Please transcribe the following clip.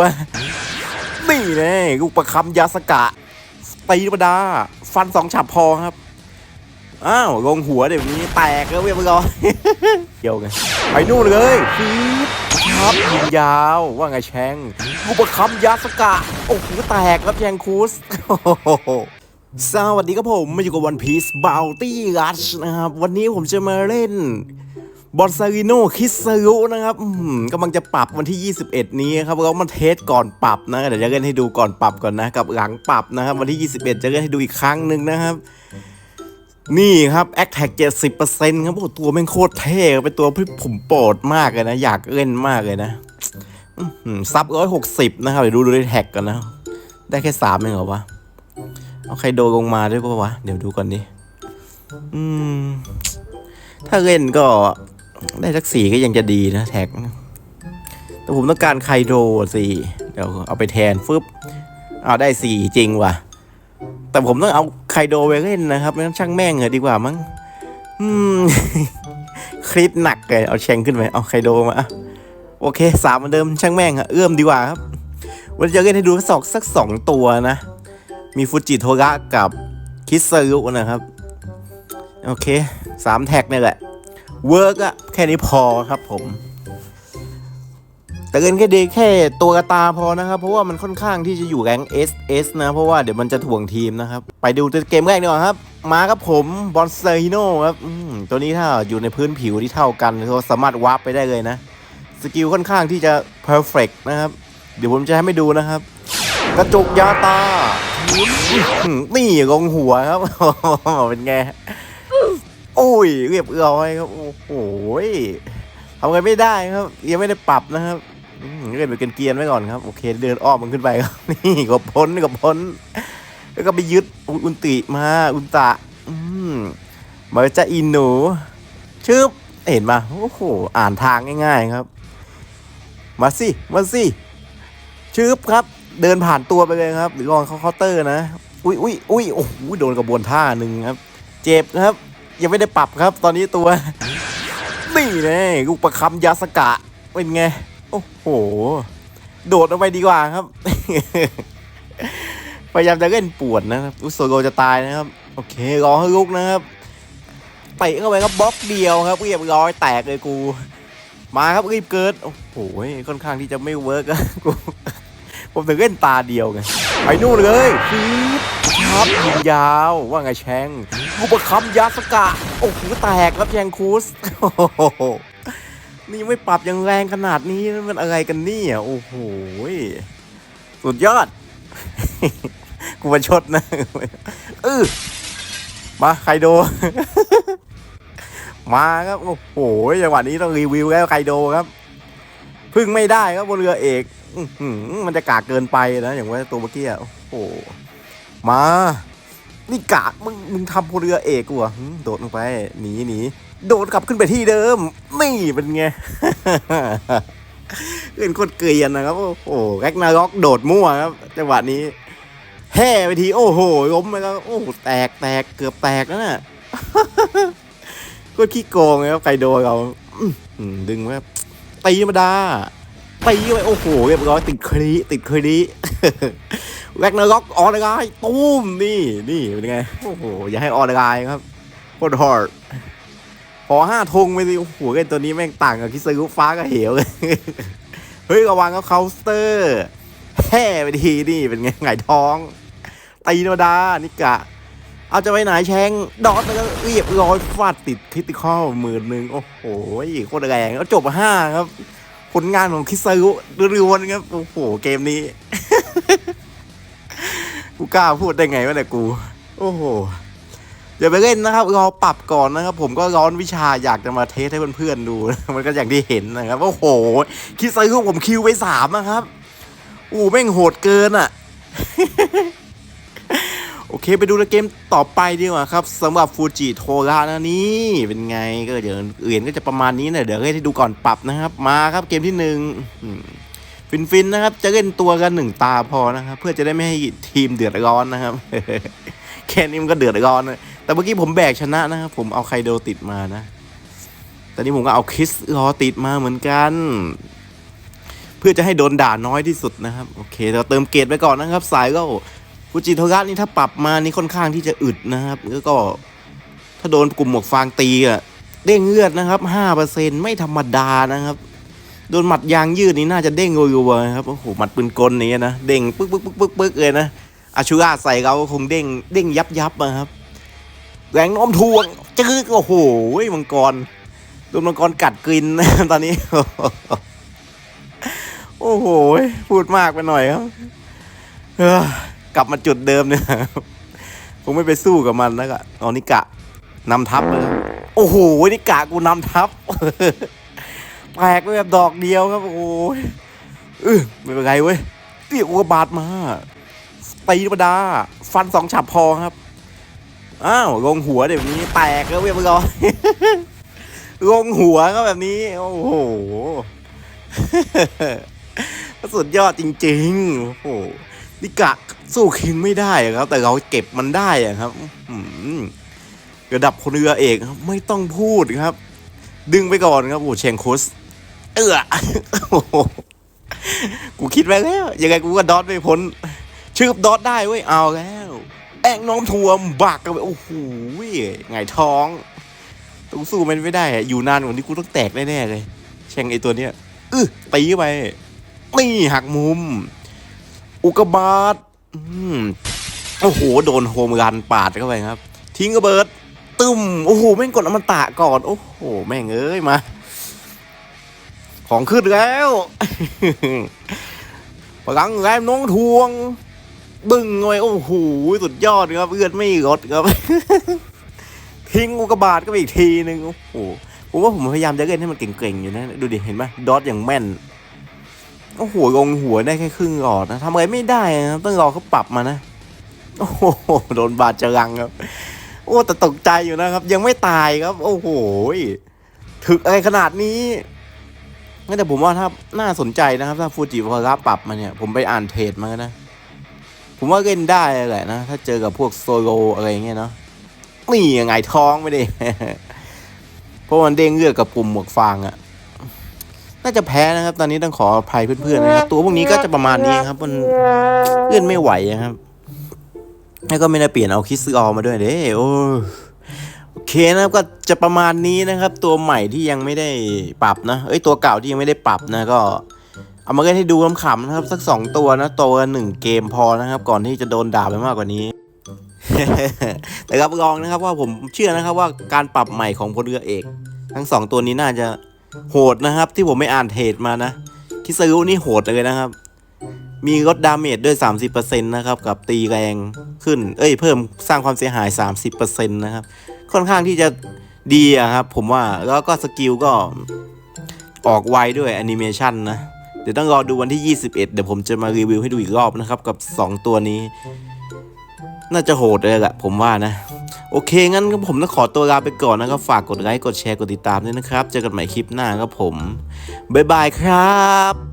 ว่านี่แน่ลูกประคำยาสกะตีธรรมดา ฟันสองฉับพอครับ อ้าวลงหัวเดี๋ยวนี้แตกแล้วเรียบร้อยเกี่ยวกันไปนู่นเลยฟีดครับยิงยาวว่าไงแชงลูกประคำยาสกะ โอ้โหแตกครับแชงคูสสวัสดีครับผมมาอยู่กับวันพีซบ o ลตี้รัชนะครับ วันนี้ผมจะมาเล่น บอลซาริโนคิสารุนะครับอืมกำลังจะปรับวันที่ 21 นี้ครับเรามาเทสก่อนปรับนะเดี๋ยวจะเล่นให้ดูก่อนปรับก่อนนะกับหลังปรับนะครับ วันที่ 21 จะเล่นให้ดูอีกครั้งหนึ่งนะครับ นี่ครับแอคแท็ก70%ครับโอ้ตัวแม่งโคตรเท่เป็นตัวที่ผมโปรดมากเลยนะ อยากเล่นมากเลยนะซับร้อยหกสิบนะครับเดี๋ยวดูดูในแท็กก่อนนะ ได้แค่สามเองเหรอวะเอาใครโดนลงมาด้วยปะวะ เดี๋ยวดูก่อนดิอืมถ้าเล่นก็ ได้สักสี่ก็ยังจะดีนะแท็ก แต่ผมต้องการไคโดสิเดี๋ยวเอาไปแทนฟึบเอาได้สี่จริงว่ะ แต่ผมต้องเอาไคโดไปเล่นนะครับไม่ต้องช่างแม่งเหรอะดีกว่ามั้งอืมคลิปหนักเลยเอาแชงขึ้นไปเอาไคโดมาโอเคสามเหมือนเดิมช่างแม่งอะเอื้อมดีกว่าครับวันนี้จะเล่นให้ดูสักสักสองตัวนะ มีฟูจิโทระกับคิสซึรุนะครับ โอเคสามแท็กนี่แหละ เวิร์กอะแค่นี้พอครับผม แต่เงินแค่เดแค่ตัวกระตาพอนะครับ เพราะว่ามันค่อนข้างที่จะอยู่แรง S S นะ เพราะว่าเดี๋ยวมันจะถ่วงทีมนะครับ ไปดูเกมแรกดีกว่าครับ มาครับผมบอลเซอร์ฮิโนครับตัวนี้ถ้าอยู่ในพื้นผิวที่เท่ากันก็สามารถวาร์ปไปได้เลยนะ สกิลค่อนข้างที่จะ perfect นะครับ เดี๋ยวผมจะให้ไม่ดูนะครับ กระจกยาตาหนี่ลงหัวครับเป็นไง โอ้ยเรียบร้อยครับ โอ้โหทำไงไม่ได้ครับ ยังไม่ได้ปรับนะครับอืมเล่นไปเกรียนๆไว้ก่อนครับ โอเค เดินอ้อมมันขึ้นไปครับ นี่ก็พ้นก็พ้น แล้วก็ไปยึดอุนติมาอุนตะ อืมมาจะอินหนูชึบเห็นมาโอ้โห อ่านทางง่ายๆครับ มาสิ มาสิชึบครับ เดินผ่านตัวไปเลยครับ หรือลองเขาเคาน์เตอร์นะ อุ้ยอุ้ยอุ้ยโอ้โหโดนกระบวนท่าหนึ่งครับ เจ็บครับ ยังไม่ได้ปรับครับ ตอนนี้ตัว นี่แน่ลูกประคำยาสกะเป็นไง โอ้โห โดดออกไปดีกว่าครับ พยายามจะเล่นปวดนะครับอุยโซโกจะตายนะครับ โอเครอให้ลุกนะครับเตะเข้าไปครับบล็อกเดียวครับเรียบร้อยแตกเลยกู มาครับรีบเกิด โอ้โหค่อนข้างที่จะไม่เวิร์กอะกูผมถึงเล่นตาเดียวไงไปนู่นเลยฟีดครับยิงยาวว่าไงแชง กูประคำยาสกะ โอ้โหแตกครับแชงคูสนี่ไม่ปรับยังแรงขนาดนี้มันอะไรกันนี่ยโอ้โหสุดยอด กูมาชดนะเออมาใครโด มาครับโอ้โหจังหวะนี้ต้องรีวิวแล้วใครโดครับพึ่งไม่ได้ครับบนเรือเอกมันจะกากเกินไปนะอย่างว่าตัวเมื่อกี้อะโอ้โหมา นี่กากมึงมึงทำบนเรือเอกกูเหรอะโดดลงไปหนีหนีโดดกลับขึ้นไปที่เดิม นี่เป็นไงเป็นคนเกลียนนะครับ โอ้โหแร็กนาร็อกโดดมั่วครับจังหวะนี้แห่ไปทีโอ้โหล้มไปแล้วโอ้แตกแตกเกือบแตกแล้วน่ะก็ขี้โกงเลยครับไคโดเราดึงไว้ครับตีธรรมดาตีไปโอ้โหเรียบร้อยติดคลีติดคลี แร็กนาร็อกออนไลน์ตุ้มนี่นี่เป็นไงโอ้โหอย่าให้ออนไลน์ครับโคตรฮอร์ดพอห้าธงไปสิโอ้โหไอ้ตัวนี้แม่งต่างกับคิสรุฟ้ากับเหวเลยเฮ้ยระวังเขาเคาน์เตอร์แห่ไปทีนี่เป็นไงไงท้องตีธรรมดานิกะ เอาจะไปไหนแชงดอทแล้วก็เรียบร้อยฟาดติดคริติคอลหมื่นหนึ่งโอ้โหโคตรแรงแล้วจบห้าครับ ผลงานของคิสรุเรือวนครับ โอ้โห เกมนี้ กูกล้าพูดได้ไงวะเนี่ยกู โอ้โหอย่าไปเล่นนะครับรอปรับก่อนนะครับ ผมก็ร้อนวิชาอยากจะมาเทสให้เพื่อนๆดู มันก็อย่างที่เห็นนะครับโอ้โห คิดไซส์ผมคิวไปสามนะครับอู้แม่งโหดเกินอะ โอเคไปดูในเกมต่อไปดีกว่าครับสำหรับฟูจิโทระนะนี่เป็นไงก็เดี๋ยวเหรียญก็จะประมาณนี้นะเดี๋ยวให้ดูก่อนปรับนะครับ มาครับเกมที่หนึ่ง ฟินๆนะครับ จะเล่นตัวกันหนึ่งตาพอนะครับ เพื่อจะได้ไม่ให้ทีมเดือดร้อนนะครับ แค่นี้มันก็เดือดร้อนนะแต่เมื่อกี้ผมแบกชนะนะครับ ผมเอาไคโดติดมานะตอนนี้ผมก็เอาคริสรอติดมาเหมือนกัน เพื่อจะให้โดนด่าน้อยที่สุดนะครับ โอเคเราเติมเกรดไปก่อนนะครับ สายก็ฟูจิโทระนี่ถ้าปรับมานี่ค่อนข้างที่จะอึดนะครับแล้วก็ถ้าโดนกลุ่มหมวกฟางตีอะเด้งเลือดนะครับห้าเปอร์เซ็นไม่ธรรมดานะครับ โดนหมัดยางยืดนี่น่าจะเด้งรัวๆนะครับโอ้โหหมัดปืนกลนี่นะเด้งปึ๊กปึ๊กปึ๊กปึ๊กปึ๊กเลยนะอาชูราใส่เราคงเด้งเด้งยับยับนะครับแรงน้มถ่วงจื้อโอ้โหมังกรโดนมังกรกัดกลินนะตอนนี้ โอ้โหพูดมากไปหน่อยครับกลับมาจุดเดิมเนี่ยคงไม่ไปสู้กับมันแล้วก็เอานิกะนำทัพเลยโอ้โหนิกะกูนำทัพ แตกไปแบบดอกเดียวครับ โอ้ยเออไม่เป็นไรเว้ยเรียกอุกบาตมาตีธรรมดา ฟันสองฉับพอครับ อ้าว ลงหัวเดี๋ยวนี้แตกแล้วเรียบร้อยลงหัวก็แบบนี้ โอ้โห สุดยอดจริงๆ โอ้โหนิกะสู้คิงไม่ได้ครับ แต่เราเก็บมันได้ครับระดับคนเรือเอกไม่ต้องพูดครับ ดึงไปก่อนครับ โอ้เชงคุส เออโอ้โหกูคิดไว้แล้ว ยังไงกูก็ดอทไม่พ้น ชื่อดอทได้เว้ย เอาแล้ว แองน้อมถ่วมบักกันไปโอ้โหไงท้องต้องสู้มันไม่ได้อะอยู่นานกว่านี้กูต้องแตกแน่ๆเลย แช่งไอตัวเนี้ยอื้อตีไปนี่หักมุม อุกบาตอืมโอ้โห โดนโฮมรันปาดเข้าไปครับ ทิ้งกระเบิด ตึมโอ้โห แม่งกดอมตะก่อน โอ้โห แม่งเอ้ยมา ของขึ้นแล้ว พลังแรงน้องทวง บึ้งไงโอ้โหสุดยอดครับเลือดไม่ลดครับ ทิ้งอุกบาตก็ไปอีกทีหนึ่งโอ้โหผมว่าผมพยายามจะเล่นให้มันเก่งๆอยู่นะ ดูดิเห็นไหมดอทอย่างแม่นโอ้โหลงหัวได้แค่ครึ่งหลอดนะทำอะไรไม่ได้นะต้องรอเขาปรับมานะ โอ้โหโดนบาดจรังครับ โอ้แต่ตกใจอยู่นะครับ ยังไม่ตายครับ โอ้โหถึกอะไรขนาดนี้ งั้นแต่ผมว่าถ้าน่าสนใจนะครับ ถ้าฟูจิวาระปรับมาเนี่ย ผมไปอ่านเทรดมานะ ผมว่าเล่นได้แหละนะ ถ้าเจอกับพวกโซโลอะไรอย่างเงี้ยเนาะนี่ยังไงท้องไม่ได้เพราะมันเด้งเลือกกับกลุ่มหมวกฟางอะน่าจะแพ้นะครับ ตอนนี้ต้องขออภัยเพื่อนๆนะครับ ตัวพวกนี้ก็จะประมาณนี้ครับ มันเล่นไม่ไหวอะครับ แล้วก็ไม่ได้เปลี่ยนเอาคิสซออมาด้วยเด้โอ้ โอเคนะครับก็จะประมาณนี้นะครับ ตัวใหม่ที่ยังไม่ได้ปรับนะเอ้ยตัวเก่าที่ยังไม่ได้ปรับนะก็ เอามาเล่นให้ดูขำๆนะครับ สักสองตัวนะตัวหนึ่งเกมพอนะครับ ก่อนที่จะโดนด่าไปมากกว่านี้แต่รับรองนะครับว่าผมเชื่อนะครับว่าการปรับใหม่ของพลเรือเอก ทั้งสองตัวนี้น่าจะโหดนะครับ ที่ผมไม่อ่านเทรดมานะคิซารุนี่โหดเลยนะครับ มีลดดาเมจด้วย 30%นะครับ กับตีแรงขึ้น เอ้ยเพิ่มสร้างความเสียหาย 30%นะครับ ค่อนข้างที่จะดีอะครับ ผมว่าแล้วก็สกิลก็ออกไวด้วยแอนิเมชันนะเดี๋ยวต้องรอดูวันที่ 21 เดี๋ยวผมจะมารีวิวให้ดูอีกรอบนะครับ กับ 2 ตัวนี้ น่าจะโหดเลยแหละผมว่านะ โอเค งั้นก็ผมต้องขอตัวลาไปก่อนนะครับ ฝากกดไลค์ กดแชร์ กดติดตามด้วยนะครับ เจอกันใหม่คลิปหน้าครับผม บ๊ายบายครับ